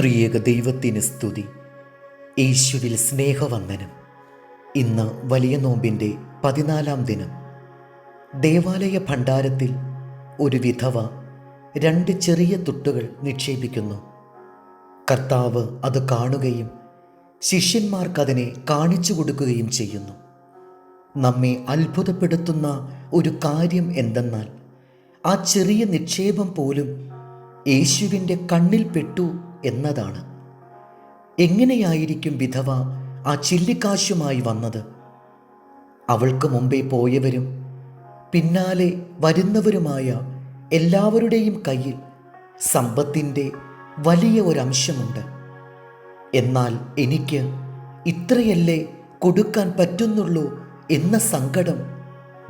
ത്രിയേക ദൈവത്തിന് സ്തുതി. യേശുവിൽ സ്നേഹവന്ദനം. ഇന്ന് വലിയ നോമ്പിന്റെ പതിനാലാം ദിനം. ദേവാലയ ഭണ്ഡാരത്തിൽ ഒരു വിധവ രണ്ട് ചെറിയ തുട്ടുകൾ നിക്ഷേപിക്കുന്നു. കർത്താവ് അത് കാണുകയും ശിഷ്യന്മാർക്കതിനെ കാണിച്ചു കൊടുക്കുകയും ചെയ്യുന്നു. നമ്മെ അത്ഭുതപ്പെടുത്തുന്ന ഒരു കാര്യം എന്തെന്നാൽ ആ ചെറിയ നിക്ഷേപം പോലും യേശുവിന്റെ കണ്ണിൽ പെട്ടു എന്നതാണ്. എങ്ങനെയായിരിക്കും വിധവ ആ ചില്ലിക്കാശുമായി വന്നത്? അവൾക്ക് മുമ്പേ പോയവരും പിന്നാലെ വരുന്നവരുമായ എല്ലാവരുടെയും കയ്യിൽ സമ്പത്തിന്റെ വലിയ ഒരംശമുണ്ട്. എന്നാൽ എനിക്ക് ഇത്രയല്ലേ കൊടുക്കാൻ പറ്റുന്നുള്ളൂ എന്ന സങ്കടം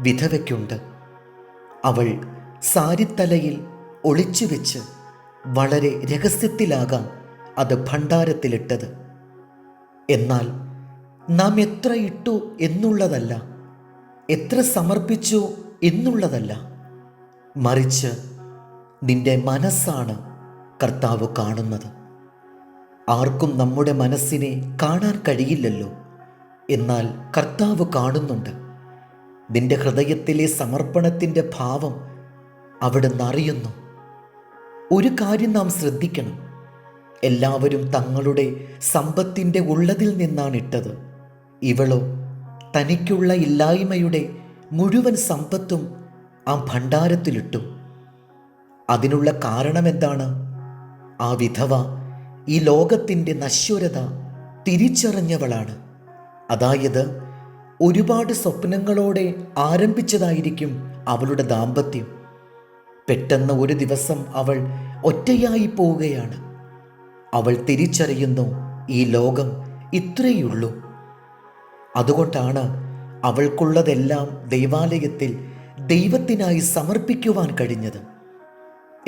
വിധവയ്ക്കുണ്ട്. അവൾ സാരിത്തലയിൽ ഒളിച്ചു വെച്ച് വളരെ രഹസ്യത്തിലാകാം അത് ഭണ്ഡാരത്തിലിട്ടത്. എന്നാൽ നാം എത്ര ഇട്ടു എന്നുള്ളതല്ല എത്ര സമർപ്പിച്ചു എന്നുള്ളതല്ല മറിച്ച് നിന്റെ മനസ്സാണ് കർത്താവ് കാണുന്നത്. ആർക്കും നമ്മുടെ മനസ്സിനെ കാണാൻ കഴിയില്ലല്ലോ എന്നാൽ കർത്താവ് കാണുന്നുണ്ട്. നിന്റെ ഹൃദയത്തിലെ സമർപ്പണത്തിന്റെ ഭാവം അവിടുന്ന് അറിയുന്നു. ഒരു കാര്യം നാം ശ്രദ്ധിക്കണം. എല്ലാവരും തങ്ങളുടെ സമ്പത്തിന്റെ ഉള്ളതിൽ നിന്നാണ് ഇട്ടത്. ഇവളോ തനിക്കുള്ള ഇല്ലായ്മയുടെ മുഴുവൻ സമ്പത്തും ആ ഭണ്ഡാരത്തിലിട്ടു. അതിനുള്ള കാരണമെന്താണ്? ആ വിധവ ഈ ലോകത്തിന്റെ നശ്വരത തിരിച്ചറിഞ്ഞവളാണ്. അതായത് ഒരുപാട് സ്വപ്നങ്ങളോടെ ആരംഭിച്ചതായിരിക്കും അവളുടെ ദാമ്പത്യം. പെട്ടെന്ന് ഒരു ദിവസം അവൾ ഒറ്റയായി പോവുകയാണ്. അവൾ തിരിച്ചറിയുന്നു ഈ ലോകം ഇത്രയുള്ളൂ. അതുകൊണ്ടാണ് അവൾക്കുള്ളതെല്ലാം ദൈവാലയത്തിൽ ദൈവത്തിനായി സമർപ്പിക്കുവാൻ കഴിഞ്ഞത്.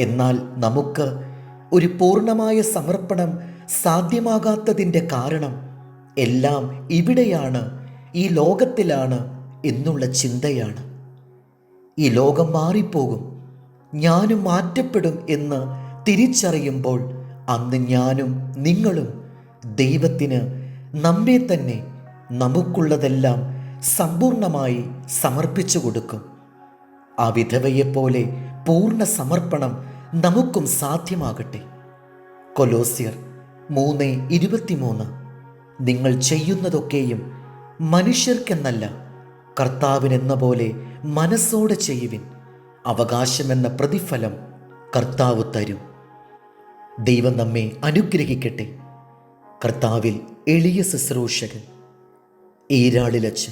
എന്നാൽ നമുക്ക് ഒരു പൂർണമായ സമർപ്പണം സാധ്യമാകാത്തതിന്റെ കാരണം എല്ലാം ഇവിടെയാണ് ഈ ലോകത്തിലാണ് എന്നുള്ള ചിന്തയാണ്. ഈ ലോകം മാറിപ്പോകും. ഞാനും മാറ്റപ്പെടും എന്ന് തിരിച്ചറിയുമ്പോൾ അന്ന് ഞാനും നിങ്ങളും ദൈവത്തിന് നമ്മെ തന്നെ നമുക്കുള്ളതെല്ലാം സമ്പൂർണമായി സമർപ്പിച്ചു കൊടുക്കും. ആ വിധവയെപ്പോലെ പൂർണ സമർപ്പണം നമുക്കും സാധ്യമാകട്ടെ. കൊലോസ്യർ മൂന്ന് ഇരുപത്തിമൂന്ന്. നിങ്ങൾ ചെയ്യുന്നതൊക്കെയും മനുഷ്യർക്കെന്നല്ല കർത്താവിനെന്ന പോലെ മനസ്സോടെ ചെയ്യുവിൻ. അവകാശമെന്ന പ്രതിഫലം കർത്താവ് തരും. ദൈവം നമ്മെ അനുഗ്രഹിക്കട്ടെ. കർത്താവിൽ എളിയ ശുശ്രൂഷകൻ ഈരാളിലച്ച്